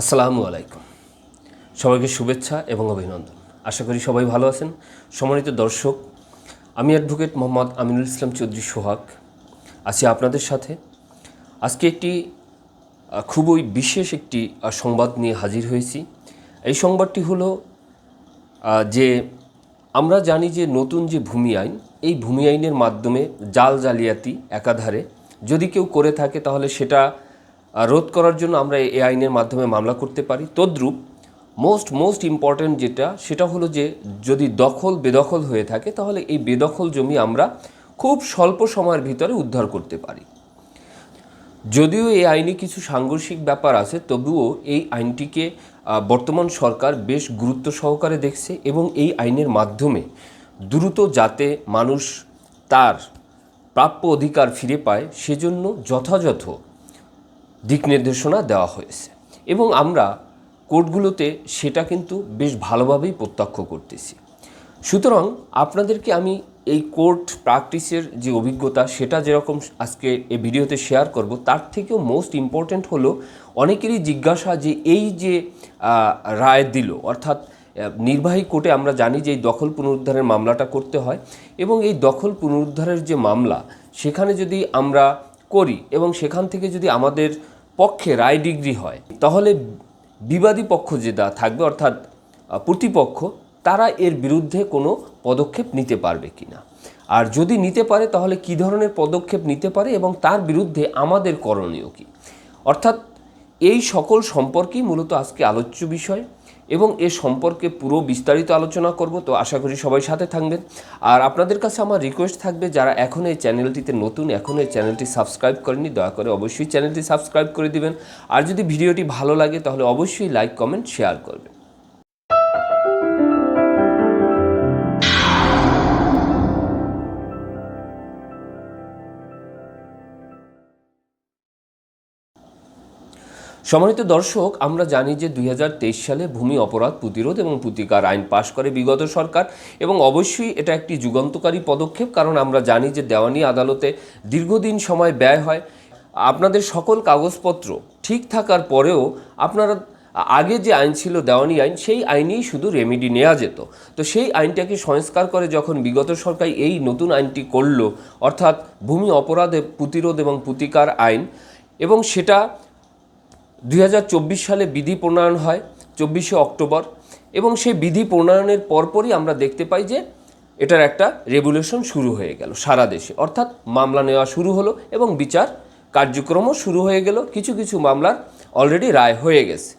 আসসালামু আলাইকুম। সবাইকে শুভেচ্ছা এবং অভিনন্দন। আশা করি সবাই ভালো আছেন। সম্মানিত দর্শক, আমি অ্যাডভোকেট মোহাম্মদ আমিনুল ইসলাম চৌধুরী সোহাগ। আছি আপনাদের সাথে। আজকে একটি খুবই বিশেষ একটি সংবাদ নিয়ে হাজির হয়েছি। এই সংবাদটি হলো যে আমরা জানি যে নতুন যে ভূমি আইন, এই ভূমি আইনের মাধ্যমে জাল জালিয়াতি একাধারে যদি কেউ করে থাকে তাহলে সেটা রোধ করার জন্য আমরা এই আইনের মাধ্যমে মামলা করতে পারি। তদ্রূপ মোস্ট মোস্ট ইম্পর্ট্যান্ট যেটা, সেটা হলো যে যদি দখল, বেদখল হয়ে থাকে, তাহলে এই বেদখল জমি আমরা খুব স্বল্প সময়ের ভিতরে উদ্ধার করতে পারি। যদিও এই আইনে কিছু সাংঘর্ষিক ব্যাপার আছে, তবুও এই আইনটিকে বর্তমান সরকার বেশ গুরুত্ব সহকারে দেখছে এবং এই আইনের মাধ্যমে দ্রুত যাতে মানুষ তার প্রাপ্য অধিকার ফিরে পায়, সেজন্য যথাযথ দিক নির্দেশনা দেওয়া হয়েছে। এবং আমরা কোর্টগুলোতে সেটা কিন্তু বেশ ভালোভাবেই প্রত্যক্ষ করতেছি। সুতরাং আপনাদেরকে আমি এই কোর্ট প্র্যাকটিসের যে অভিজ্ঞতা সেটা যেরকম আজকে এই ভিডিওতে শেয়ার করব, তার থেকেও মোস্ট ইম্পর্ট্যান্ট হলো অনেকেরই জিজ্ঞাসা যে এই যে রায় দিল, অর্থাৎ নির্বাহী কোর্টে আমরা জানি যে এই দখল পুনরুদ্ধারের মামলাটা করতে হয় এবং এই দখল পুনরুদ্ধারের যে মামলা, সেখানে যদি আমরা করি এবং সেখান থেকে যদি আমাদের পক্ষে রায় ডিগ্রি হয়, তাহলে বিবাদী পক্ষ যেটা থাকবে, অর্থাৎ প্রতিপক্ষ, তারা এর বিরুদ্ধে কোনো পদক্ষেপ নিতে পারবে কি না আর যদি নিতে পারে, তাহলে কি ধরনের পদক্ষেপ নিতে পারে এবং তার বিরুদ্ধে আমাদের করণীয় কি? অর্থাৎ, এই সকল সম্পর্কেই মূলত আজকে আলোচ্য বিষয়। এবং এ সম্পর্কে পুরো বিস্তারিত আলোচনা করব, তো আশা করি সবাই সাথে থাকবেন। আর আপনাদের কাছে আমার রিকোয়েস্ট থাকবে, যারা এখন এই চ্যানেলটিতে নতুন, এখন এই চ্যানেলটি সাবস্ক্রাইব করেনি দয়া করে অবশ্যই চ্যানেলটি সাবস্ক্রাইব করে দিবেন। আর যদি ভিডিওটি ভালো লাগে, তাহলে অবশ্যই লাইক কমেন্ট শেয়ার করবেন। সম্মানিত দর্শক, আমরা জানি যে দুই হাজার তেইশ সালে ভূমি অপরাধ প্রতিরোধ এবং প্রতিকার আইন পাশ করে বিগত সরকার এবং অবশ্যই এটা একটি যুগান্তকারী পদক্ষেপ, কারণ আমরা জানি যে দেওয়ানি আদালতে দীর্ঘদিন সময় ব্যয় হয়। আপনাদের সকল কাগজপত্র ঠিক থাকার পরেও আপনারা, আগে যে আইন ছিল দেওয়ানি আইন, সেই আইনেই শুধু রেমেডি নেওয়া যেত। তো সেই আইনটাকে সংস্কার করে যখন বিগত সরকার এই নতুন আইনটি করল, অর্থাৎ ভূমি অপরাধ প্রতিরোধ এবং প্রতিকার আইন, এবং সেটা দুই হাজার চব্বিশ সালে বিধি প্রণয়ন হয়, চব্বিশে অক্টোবর, এবং সেই বিধি প্রণয়নের পরপরই আমরা দেখতে পাই যে এটার একটা রেগুলেশন শুরু হয়ে গেল সারা দেশে। অর্থাৎ মামলা নেওয়া শুরু হলো এবং বিচার কার্যক্রমও শুরু হয়ে গেল। কিছু কিছু মামলার অলরেডি রায় হয়ে গেছে।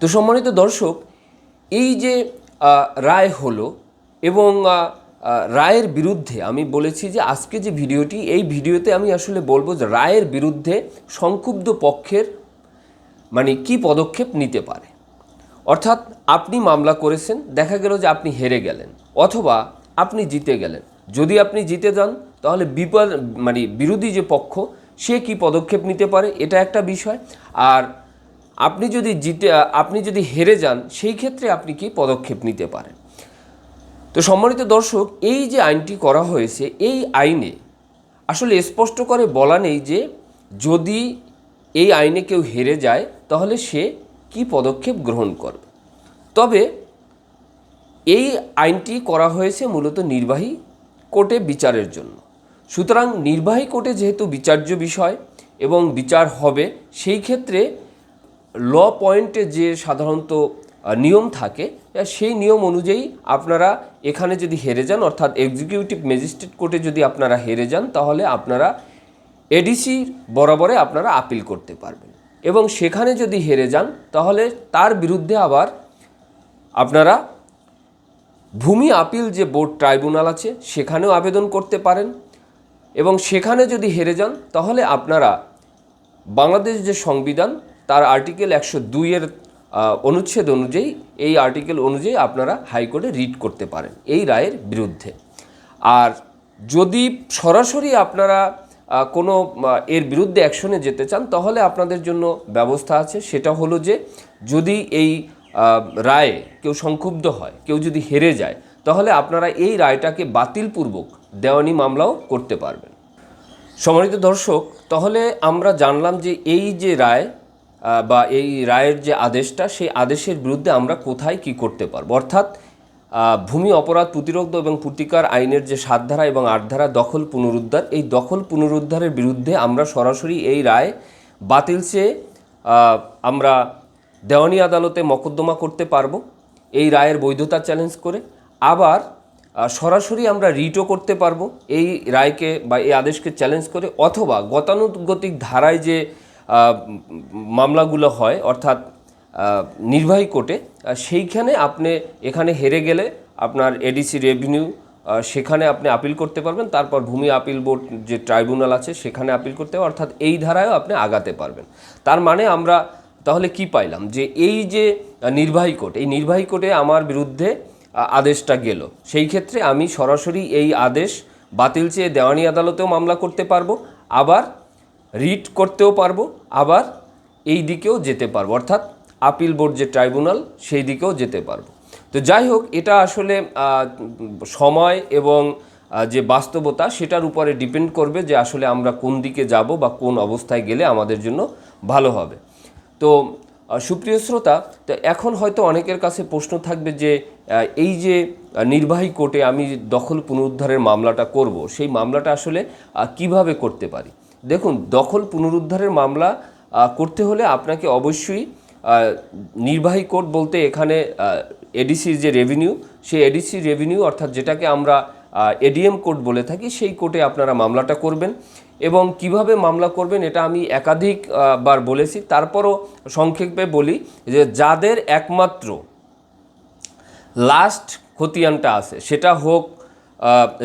তো সম্মানিত দর্শক, এই যে রায় হলো এবং রায়ের বিরুদ্ধে আমি বলেছি যে আজকে যে ভিডিওটি, এই ভিডিওতে আমি আসলে বলব যে রায়ের বিরুদ্ধে সংক্ষুব্ধ পক্ষের মানে কি পদক্ষেপ নিতে পারে? অর্থাৎ আপনি মামলা করেছেন, দেখা গেল যে আপনি হেরে গেলেন, অথবা আপনি জিতে গেলেন। যদি আপনি জিতে যান, তাহলে বিপদ মানে বিরোধী যে পক্ষ, সে কি পদক্ষেপ নিতে পারে? এটা একটা বিষয়। আর আপনি যদি জিতে, আপনি যদি হেরে যান, সেই ক্ষেত্রে আপনি কি পদক্ষেপ নিতে পারেন? তো সম্মানিত দর্শক, এই যে আইনটি করা হয়েছে, এই আইনে আসলে স্পষ্ট করে বলা নেই যে যদি এই আইনে কেউ হেরে যায়, তাহলে সে কি পদক্ষেপ গ্রহণ করবে? তবে এই আইনটি করা হয়েছে মূলত নির্বাহী কোর্টে বিচারের জন্য। সুতরাং নির্বাহী কোর্টে যেহেতু বিচার্য বিষয় এবং বিচার হবে, সেই ক্ষেত্রে ল পয়েন্টে যে সাধারণত নিয়ম থাকে সেই নিয়ম অনুযায়ী আপনারা এখানে যদি হেরে যান, অর্থাৎ এক্সিকিউটিভ ম্যাজিস্ট্রেট কোর্টে যদি আপনারা হেরে যান, তাহলে আপনারা এডিসি বরাবরে আপনারা আপিল করতে পারবেন। এবং সেখানে যদি হেরে যান, তাহলে তার বিরুদ্ধে আবার আপনারা ভূমি আপিল যে বোর্ড ট্রাইব্যুনাল আছে, সেখানেও আবেদন করতে পারেন। এবং সেখানে যদি হেরে যান, তাহলে আপনারা বাংলাদেশ যে সংবিধান, তার আর্টিকেল একশো দুইয়ের অনুচ্ছেদ অনুযায়ী, এই আর্টিকেল অনুযায়ী আপনারা হাইকোর্টে রিট করতে পারেন, এই রায়ের বিরুদ্ধে। আর যদি সরাসরি আপনারা কোনো এর বিরুদ্ধে অ্যাকশনে যেতে চান, তাহলে আপনাদের জন্য ব্যবস্থা আছে। সেটা হলো যে, যদি এই রায়ে কেউ সংক্ষুব্ধ হয়, কেউ যদি হেরে যায়, তাহলে আপনারা এই রায়টাকে বাতিলপূর্বক দেওয়ানি মামলাও করতে পারবেন। সম্মানিত দর্শক, তাহলে আমরা জানলাম যে এই যে রায় বা এই রায়ের যে আদেশটা, সেই আদেশের বিরুদ্ধে আমরা কোথায় কি করতে পারব? অর্থাৎ ভূমি অপরাধ প্রতিরোধ এবং প্রতিকার আইনের যে সাত ধারা এবং আট ধারা দখল পুনরুদ্ধার, এই দখল পুনরুদ্ধারের বিরুদ্ধে আমরা সরাসরি এই রায় বাতিল চেয়ে আমরা দেওয়ানি আদালতে মকদ্দমা করতে পারব। এই রায়ের বৈধতা চ্যালেঞ্জ করে আবার সরাসরি আমরা রিটও করতে পারব এই রায়কে বা এই আদেশকে চ্যালেঞ্জ করে অথবা গতানুগতিক ধারায় যে মামলাগুলো হয়, অর্থাৎ নির্বাহী কোর্টে সেইখানে আপনি এখানে হেরে গেলে আপনার এডিসি রেভিনিউ সেখানে আপনি আপিল করতে পারবেন, তারপর ভূমি আপিল বোর্ড যে ট্রাইব্যুনাল আছে, সেখানে আপিল করতে পারবেন অর্থাৎ এই ধারায়ও আপনি আগাতে পারবেন। তার মানে আমরা তাহলে কি পাইলাম? যে এই যে নির্বাহী কোর্ট, এই নির্বাহী কোর্টে আমার বিরুদ্ধে আদেশটা গেল। সেই ক্ষেত্রে আমি সরাসরি এই আদেশ বাতিল চেয়ে দেওয়ানি আদালতেও মামলা করতে পারব, আবার রিট করতেও পারব, আবার এই দিকেও যেতে পারব। অর্থাৎ আপিল বোর্ড যে ট্রাইব্যুনাল, সেই দিকেও যেতে পারব। তো যাই হোক, এটা আসলে সময় এবং যে বাস্তবতা, সেটার উপরে ডিপেন্ড করবে যে আসলে আমরা কোন দিকে যাব বা কোন অবস্থায় গেলে আমাদের জন্য ভালো হবে। তো সুপ্রিয় শ্রোতা, তো এখন হয়তো অনেকের কাছে প্রশ্ন থাকবে যে এই যে নির্বাহী কোর্টে আমি দখল পুনরুদ্ধারের মামলাটা করব, সেই মামলাটা আসলে কীভাবে করতে পারি? দেখুন, দখল পুনরুদ্ধারের মামলা করতে হলে আপনাকে অবশ্যই নির্বাহী কোর্ট বলতে এখানে এডিসির যে রেভিনিউ সেই এডিসি রেভিনিউ অর্থাৎ যেটাকে আমরা এডিএম কোর্ট বলে থাকি, সেই কোর্টে আপনারা মামলাটা করবেন। এবং কীভাবে মামলা করবেন এটা আমি একাধিক বার বলেছি। তারপরও সংক্ষেপে বলি যে যাদের একমাত্র লাস্ট খতিয়ানটা আছে, সেটা হোক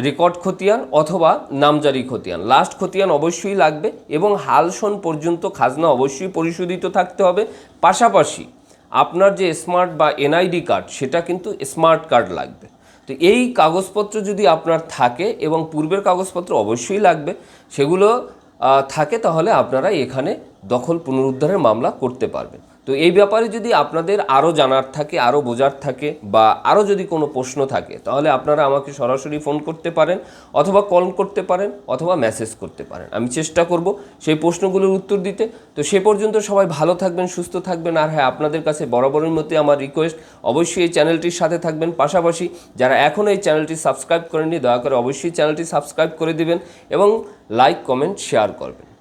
রেকর্ড খতিয়ান অথবা নামজারি খতিয়ান। লাস্ট খতিয়ান অবশ্যই লাগবে এবং হালসন পর্যন্ত খাজনা অবশ্যই পরিশোধিত থাকতে হবে। পাশাপাশি আপনার যে স্মার্ট বা এনআইডি কার্ড সেটা কিন্তু স্মার্ট কার্ড লাগবে। তো এই কাগজপত্র যদি আপনার থাকে এবং পূর্বের কাগজপত্র অবশ্যই লাগবে, সেগুলো থাকে তাহলে আপনারা এখানে দখল পুনরুদ্ধারের মামলা করতে পারবেন। তো এই ব্যাপারে যদি আপনাদের আরও জানার থাকে আরও বোঝার থাকে বা আরও যদি কোনো প্রশ্ন থাকে, তাহলে আপনারা আমাকে সরাসরি ফোন করতে পারেন অথবা কল করতে পারেন অথবা মেসেজ করতে পারেন। আমি চেষ্টা করব সেই প্রশ্নগুলোর উত্তর দিতে। তো সে পর্যন্ত সবাই ভালো থাকবেন, সুস্থ থাকবেন। আর হ্যাঁ আপনাদের কাছে বরাবরের মধ্যে আমার রিকোয়েস্ট অবশ্যই এই চ্যানেলটির সাথে থাকবেন। পাশাপাশি যারা এখনও এই চ্যানেলটি সাবস্ক্রাইব করেননি, দয়া করে অবশ্যই চ্যানেলটি সাবস্ক্রাইব করে দিবেন এবং লাইক কমেন্ট শেয়ার করবেন।